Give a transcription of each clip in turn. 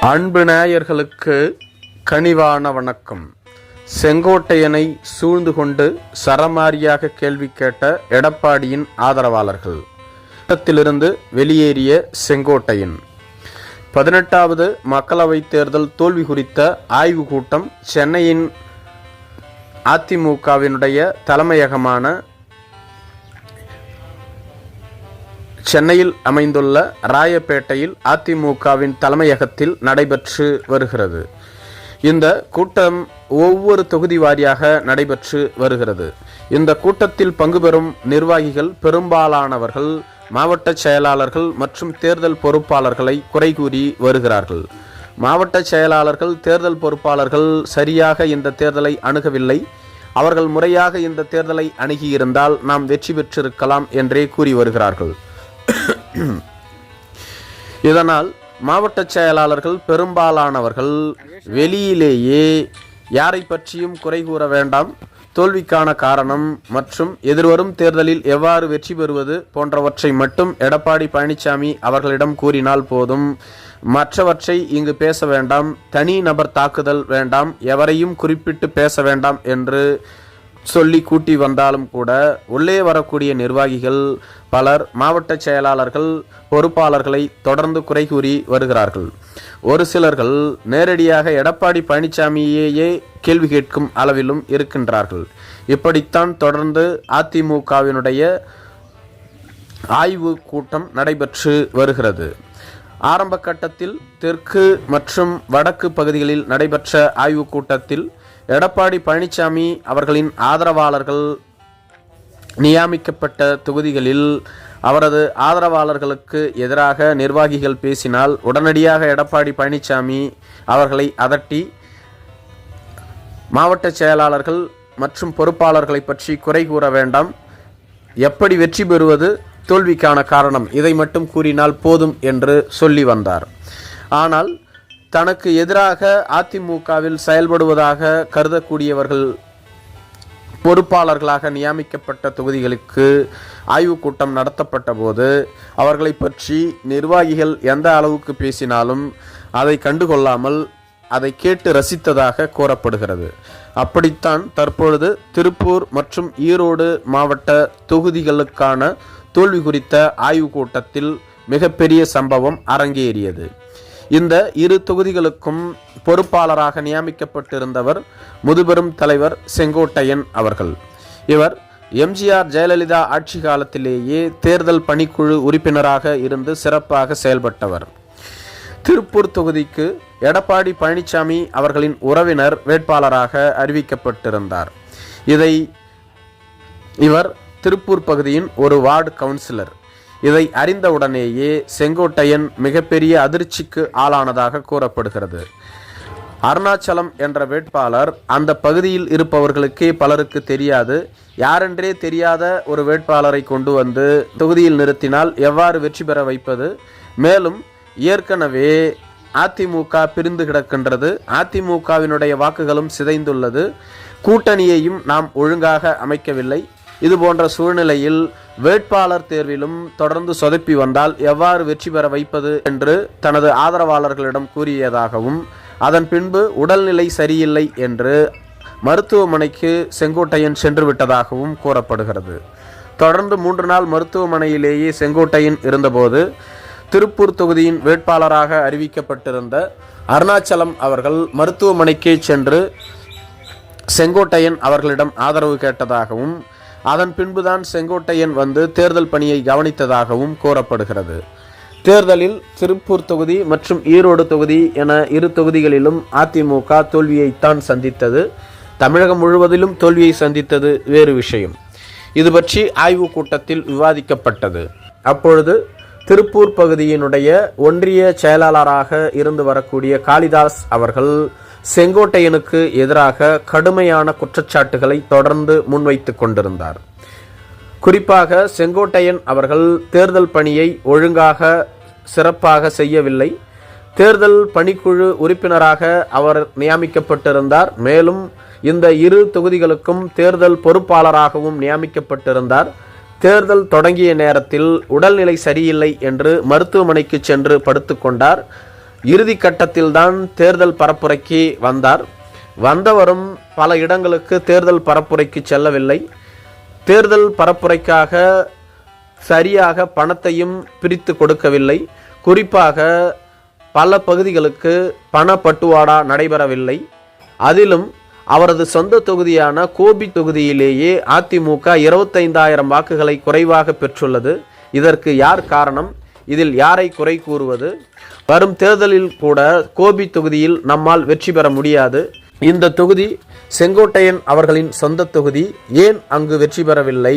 அன்பு நேயர்களுக்கு கனிவான வணக்கம். செங்கோட்டையனை சூழ்ந்து கொண்டு சரமாரியாக கேள்வி கேட்ட எடப்பாடியின் ஆதரவாளர்கள். கூட்டத்திலிருந்து வெளியேறிய செங்கோட்டையன். பதினெட்டாவது மக்களவைத் தேர்தல் தோல்வி குறித்த ஆய்வு கூட்டம் சென்னையின் அதிமுகவினுடைய தலைமையகமான சென்னையில் அமைந்துள்ள ராயப்பேட்டையில் அதிமுகவின் தலைமையகத்தில் நடைபெற்று வருகிறது. இந்த கூட்டம் ஒவ்வொரு தொகுதி வாரியாக நடைபெற்று வருகிறது. இந்த கூட்டத்தில் பங்கு பெறும் நிர்வாகிகள் பெரும்பாலானவர்கள் மாவட்ட செயலாளர்கள் மற்றும் தேர்தல் பொறுப்பாளர்களை குறை கூறி வருகிறார்கள். மாவட்ட செயலாளர்கள் தேர்தல் பொறுப்பாளர்கள் சரியாக இந்த தேர்தலை அணுகவில்லை. அவர்கள் முறையாக இந்த தேர்தலை அணுகியிருந்தால் நாம் வெற்றி பெற்றிருக்கலாம் என்றே கூறி வருகிறார்கள். இதனால் மாவட்ட செயலாளர்கள் பெரும்பாலானவர்கள் வெளியிலேயே யாரை பற்றியும் குறை கூற வேண்டாம். தோல்விக்கான காரணம் மற்றும் எதிர்வரும் தேர்தலில் எவ்வாறு வெற்றி பெறுவது போன்றவற்றை மட்டும் எடப்பாடி பழனிசாமி அவர்களிடம் கூறினால் போதும். மற்றவற்றை இங்கு பேச வேண்டாம். தனி நபர் தாக்குதல் வேண்டாம். எவரையும் குறிப்பிட்டு பேச வேண்டாம் என்று சொல்லி கூட்டி வந்தாலும் கூட உள்ளே வரக்கூடிய நிர்வாகிகள் பலர் மாவட்ட செயலாளர்கள் பொறுப்பாளர்களை தொடர்ந்து குறை கூறி வருகிறார்கள். ஒரு சிலர்கள் நேரடியாக எடப்பாடி பழனிசாமியையே கேள்வி கேட்கும் அளவிலும் இருக்கின்றார்கள். இப்படித்தான் தொடர்ந்து அதிமுகவினுடைய ஆய்வு கூட்டம் நடைபெற்று வருகிறது. ஆரம்ப கட்டத்தில் தெற்கு மற்றும் வடக்கு பகுதிகளில் நடைபெற்ற ஆய்வுக் கூட்டத்தில் எடப்பாடி பழனிசாமி அவர்களின் ஆதரவாளர்கள் நியமிக்கப்பட்ட தொகுதிகளில் அவரது ஆதரவாளர்களுக்கு எதிராக நிர்வாகிகள் பேசினால் உடனடியாக எடப்பாடி பழனிசாமி அவர்களை அதட்டி மாவட்ட செயலாளர்கள் மற்றும் பொறுப்பாளர்களை பற்றி குறை கூற வேண்டாம். எப்படி வெற்றி பெறுவது தோல்விக்கான காரணம் இதை மட்டும் கூறினால் போதும் என்று சொல்லி வந்தார். ஆனால் தனக்கு எதிராக அதிமுகவில் செயல்படுவதாக கருதக்கூடியவர்கள் பொறுப்பாளர்களாக நியமிக்கப்பட்ட தொகுதிகளுக்கு ஆய்வுக் கூட்டம் நடத்தப்பட்ட போது அவர்களை பற்றி நிர்வாகிகள் எந்த அளவுக்கு பேசினாலும் அதை கண்டுகொள்ளாமல் அதை கேட்டு ரசித்ததாக கூறப்படுகிறது. அப்படித்தான் தற்பொழுது திருப்பூர் மற்றும் ஈரோடு மாவட்ட தொகுதிகளுக்கான தோல்வி குறித்த ஆய்வுக் கூட்டத்தில் மிகப்பெரிய சம்பவம் அரங்கேறியது. இந்த இரு தொகுதிகளுக்கும் பொறுப்பாளராக நியமிக்கப்பட்டிருந்தவர் முதுபெரும் தலைவர் செங்கோட்டையன் அவர்கள். இவர் எம்ஜிஆர் ஜெயலலிதா ஆட்சி காலத்திலேயே தேர்தல் பணிக்குழு உறுப்பினராக இருந்து சிறப்பாக செயல்பட்டவர். திருப்பூர் தொகுதிக்கு எடப்பாடி பழனிசாமி அவர்களின் உறவினர் வேட்பாளராக அறிவிக்கப்பட்டிருந்தார். இதை இவர் திருப்பூர் பகுதியின் ஒரு வார்டு கவுன்சிலர். இதை அறிந்தவுடனேயே செங்கோட்டையன் மிகப்பெரிய அதிர்ச்சிக்கு ஆளானதாக கூறப்படுகிறது. அருணாச்சலம் என்ற வேட்பாளர் அந்த பகுதியில் இருப்பவர்களுக்கே பலருக்கு தெரியாது. யாரென்றே தெரியாத ஒரு வேட்பாளரை கொண்டு வந்து தொகுதியில் நிறுத்தினால் எவ்வாறு வெற்றி பெற வைப்பது? மேலும் ஏற்கனவே அதிமுக பிரிந்து கிடக்கின்றது. அதிமுகவினுடைய வாக்குகளும் சிதைந்துள்ளது. கூட்டணியையும் நாம் ஒழுங்காக அமைக்கவில்லை. இது போன்ற சூழ்நிலையில் வேட்பாளர் தேர்விலும் தொடர்ந்து சொதப்பி வந்தால் எவ்வாறு வெற்றி பெற வைப்பது என்று தனது ஆதரவாளர்களிடம் கூறியதாகவும் அதன் பின்பு உடல்நிலை சரியில்லை என்று மருத்துவமனைக்கு செங்கோட்டையன் சென்று விட்டதாகவும் கூறப்படுகிறது. தொடர்ந்து மூன்று நாள் மருத்துவமனையிலேயே செங்கோட்டையன் இருந்தபோது திருப்பூர் தொகுதியின் வேட்பாளராக அறிவிக்கப்பட்டிருந்த அருணாச்சலம் அவர்கள் மருத்துவமனைக்கே சென்று செங்கோட்டையன் அவர்களிடம் ஆதரவு கேட்டதாகவும் அதன் பின்புதான் செங்கோட்டையன் வந்து தேர்தல் பணியை கவனித்ததாகவும் கூறப்படுகிறது. தேர்தலில் திருப்பூர் தொகுதி மற்றும் ஈரோடு தொகுதி என இரு தொகுதிகளிலும் அதிமுக தோல்வியைத்தான் சந்தித்தது. தமிழகம் முழுவதிலும் தோல்வியை சந்தித்தது வேறு விஷயம். இது பற்றி ஆய்வுக் கூட்டத்தில் விவாதிக்கப்பட்டது. அப்பொழுது திருப்பூர் பகுதியினுடைய ஒன்றிய செயலாளராக இருந்து வரக்கூடிய காளிதாஸ் அவர்கள் செங்கோட்டையனுக்கு எதிராக கடுமையான குற்றச்சாட்டுகளை தொடர்ந்து முன்வைத்து கொண்டிருந்தார். குறிப்பாக செங்கோட்டையன் அவர்கள் தேர்தல் பணியை ஒழுங்காக சிறப்பாக செய்யவில்லை. தேர்தல் பணிக்குழு உறுப்பினராக அவர் நியமிக்கப்பட்டிருந்தார். மேலும் இந்த இரு தொகுதிகளுக்கும் தேர்தல் பொறுப்பாளராகவும் நியமிக்கப்பட்டிருந்தார். தேர்தல் தொடங்கிய நேரத்தில் உடல்நிலை சரியில்லை என்று மருத்துவமனைக்கு சென்று படுத்துக்கொண்டார் இறுதி கட்டத்தில்தான் தேர்தல் பரப்புரைக்கு வந்தார். வந்தவரும் பல இடங்களுக்கு தேர்தல் பரப்புரைக்கு செல்லவில்லை. தேர்தல் பரப்புரைக்காக சரியாக பணத்தையும் பிரித்து கொடுக்கவில்லை. குறிப்பாக பல பகுதிகளுக்கு பணப்பட்டுவாடா நடைபெறவில்லை. அதிலும் அவரது சொந்த தொகுதியான கோபி தொகுதியிலேயே அதிமுக இருபத்தைந்தாயிரம் வாக்குகளை குறைவாக பெற்றுள்ளது. இதற்கு யார் காரணம்? இதில் யாரை குறை கூறுவது? வரும் தேர்தலில் கூட கோபி தொகுதியில் நம்மால் வெற்றி பெற முடியாது. இந்த தொகுதி செங்கோட்டையன் அவர்களின் சொந்த தொகுதி. ஏன் அங்கு வெற்றி பெறவில்லை?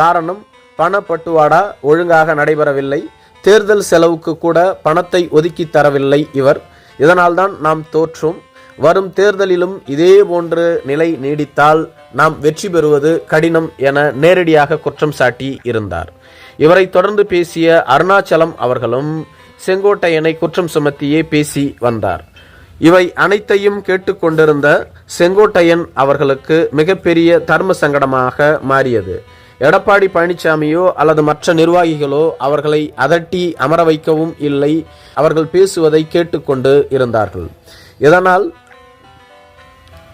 காரணம் பணப்பட்டுவாடா ஒழுங்காக நடைபெறவில்லை. தேர்தல் செலவுக்கு கூட பணத்தை ஒதுக்கி தரவில்லை இவர். இதனால்தான் நாம் தோற்றும். வரும் தேர்தலிலும் இதே போன்று நிலை நீடித்தால் நாம் வெற்றி பெறுவது கடினம் என நேரடியாக குற்றம் சாட்டி இருந்தார். இவரை தொடர்ந்து பேசிய அருணாச்சலம் அவர்களும் செங்கோட்டையனை குற்றம் சுமத்தியே பேசி வந்தார். இவை அனைத்தையும் கேட்டுக்கொண்டிருந்த செங்கோட்டையன் அவர்களுக்கு மிகப்பெரிய தர்ம சங்கடமாக மாறியது. எடப்பாடி பழனிசாமியோ அல்லது மற்ற நிர்வாகிகளோ அவர்களை அதட்டி அமர வைக்கவும் இல்லை. அவர்கள் பேசுவதை கேட்டுக்கொண்டு இருந்தார்கள். இதனால்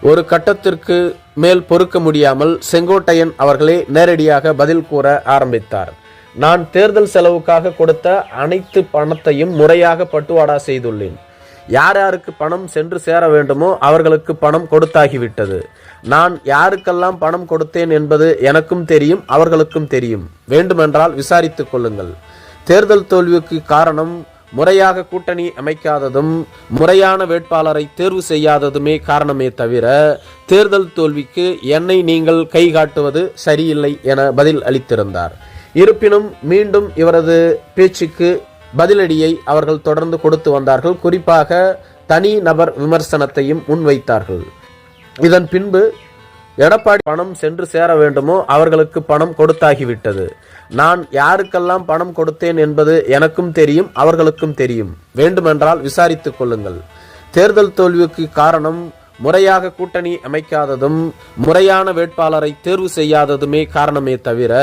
ஒரு கட்டத்திற்கு மேல் பொறுக்க முடியாமல் செங்கோட்டையன் அவர்களே நேரடியாக பதில் கூற ஆரம்பித்தார். நான் தேர்தல் செலவுக்காக கொடுத்த அனைத்து பணத்தையும் முறையாக பட்டுவாடா செய்துள்ளேன். யார் யாருக்கு பணம் சென்று சேர வேண்டுமோ அவர்களுக்கு பணம் கொடுத்தாகிவிட்டது. நான் யாருக்கெல்லாம் பணம் கொடுத்தேன் என்பது எனக்கும் தெரியும் அவர்களுக்கும் தெரியும். வேண்டுமென்றால் விசாரித்துக் கொள்ளுங்கள். தேர்தல் தோல்விக்கு காரணம் முறையாக கூட்டணி அமைக்காததும் முறையான வேட்பாளரை தேர்வு செய்யாததுமே காரணமே தவிர தேர்தல் தோல்விக்கு என்னை நீங்கள் கை காட்டுவது சரியில்லை என பதில் அளித்திருந்தார். இருப்பினும் மீண்டும் இவரது பேச்சுக்கு பதிலடியை அவர்கள் தொடர்ந்து கொடுத்து வந்தார்கள். குறிப்பாக தனி நபர் விமர்சனத்தையும் முன்வைத்தார்கள். இதன் பின்பு எடப்பாடி பணம் சென்று சேர வேண்டுமோ அவர்களுக்கு பணம் கொடுத்தாகிவிட்டது. நான் யாருக்கெல்லாம் பணம் கொடுத்தேன் என்பது எனக்கும் தெரியும் அவர்களுக்கும் தெரியும். வேண்டுமென்றால் விசாரித்துக் கொள்ளுங்கள். தேர்தல் தோல்விக்கு காரணம் முறையாக கூட்டணி அமைக்காததும் முறையான வேட்பாளரை தேர்வு செய்யாததுமே காரணமே தவிர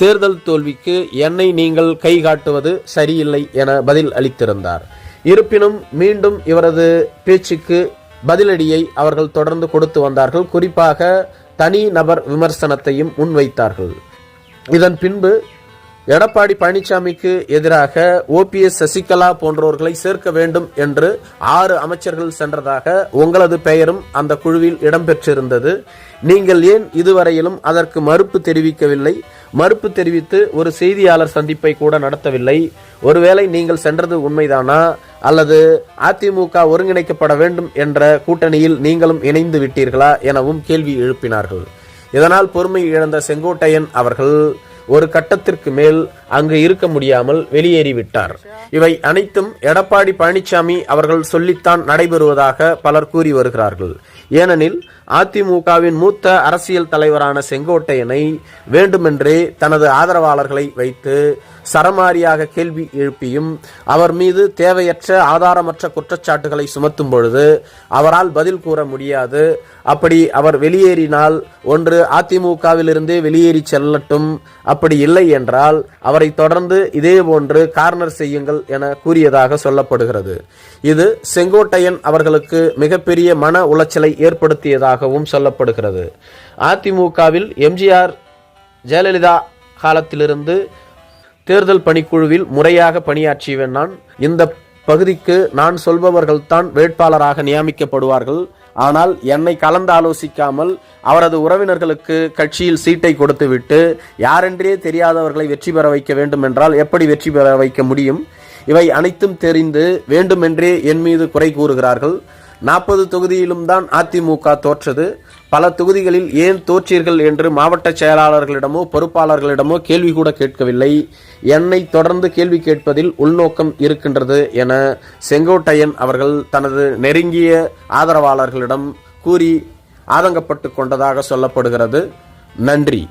தேர்தல் தோல்விக்கு என்னை நீங்கள் கை காட்டுவது சரியில்லை என பதில் அளித்திருந்தார். இருப்பினும் மீண்டும் இவரது பேச்சுக்கு பதிலடியை அவர்கள் தொடர்ந்து கொடுத்து வந்தார்கள். குறிப்பாக தனி நபர் விமர்சனத்தையும் முன்வைத்தார்கள். இதன் பின்பு எடப்பாடி பழனிசாமிக்கு எதிராக ஓபிஎஸ் சசிகலா போன்றவர்களை சேர்க்க வேண்டும் என்று ஆறு அமைச்சர்கள் சென்றதாக உங்களது பெயரும் அந்த குழுவில் இடம்பெற்றிருந்தது. நீங்கள் ஏன் இதுவரையிலும் அதற்கு மறுப்பு தெரிவிக்கவில்லை? மறுப்பு தெரிவித்து ஒரு செய்தியாளர் சந்திப்பை கூட நடத்தவில்லை. ஒருவேளை நீங்கள் சென்றது உண்மைதானா? அல்லது அதிமுக ஒருங்கிணைக்கப்பட வேண்டும் என்ற கூட்டணியில் நீங்களும் இணைந்து விட்டீர்களா? எனவும் கேள்வி எழுப்பினார்கள். இதனால் பொறுமை இழந்த செங்கோட்டையன் அவர்கள் ஒரு கட்டத்திற்கு மேல் அங்கு இருக்க முடியாமல் வெளியேறிவிட்டார். இவை அனைத்தும் எடப்பாடி பழனிசாமி அவர்கள் சொல்லித்தான் நடைபெறுவதாக பலர் கூறி வருகிறார்கள். ஏனெனில் அதிமுகவின் மூத்த அரசியல் தலைவரான செங்கோட்டையனை வேண்டுமென்றே தனது ஆதரவாளர்களை வைத்து சரமாரியாக கேள்வி எழுப்பியும் அவர் மீது தேவையற்ற ஆதாரமற்ற குற்றச்சாட்டுகளை சுமத்தும் பொழுது அவரால் பதில் கூற முடியாது. அப்படி அவர் வெளியேறினால் ஒன்று அதிமுகவிலிருந்தே வெளியேறி செல்லட்டும். அப்படி இல்லை என்றால் அவரை தொடர்ந்து இதே போன்று கார்னர் செய்யுங்கள் என கூறியதாக சொல்லப்படுகிறது. இது செங்கோட்டையன் அவர்களுக்கு மிகப்பெரிய மன உளைச்சலை ஏற்படுத்தியதாகவும் சொல்லப்படுகிறது. அதிமுகவில் எம்ஜிஆர் ஜெயலலிதா காலத்திலிருந்து தேர்தல் பணிக்குழுவில் முறையாக பணியாற்றியவன் நான். இந்த பகுதிக்கு நான் சொல்பவர்கள்தான் வேட்பாளராக நியமிக்கப்படுவார்கள். ஆனால் என்னை கலந்து ஆலோசிக்காமல் அவரது உறவினர்களுக்கு கட்சியில் சீட்டை கொடுத்துவிட்டு யாரென்றே தெரியாதவர்களை வெற்றி பெற வைக்க வேண்டும் என்றால் எப்படி வெற்றி பெற வைக்க முடியும்? இவை அனைத்தும் தெரிந்து வேண்டுமென்றே என் மீது குறை கூறுகிறார்கள். நாற்பது தொகுதியிலும் தான் அதிமுக தோற்றது. பல தொகுதிகளில் ஏன் தோற்றீர்கள் என்று மாவட்ட செயலாளர்களிடமோ பொறுப்பாளர்களிடமோ கேள்வி கூட கேட்கவில்லை. என்னை தொடர்ந்து கேள்வி கேட்பதில் உள்நோக்கம் இருக்கின்றது என செங்கோட்டையன் அவர்கள் தனது நெருங்கிய ஆதரவாளர்களிடம் கூறி ஆதங்கப்பட்டு கொண்டதாக சொல்லப்படுகிறது. நன்றி.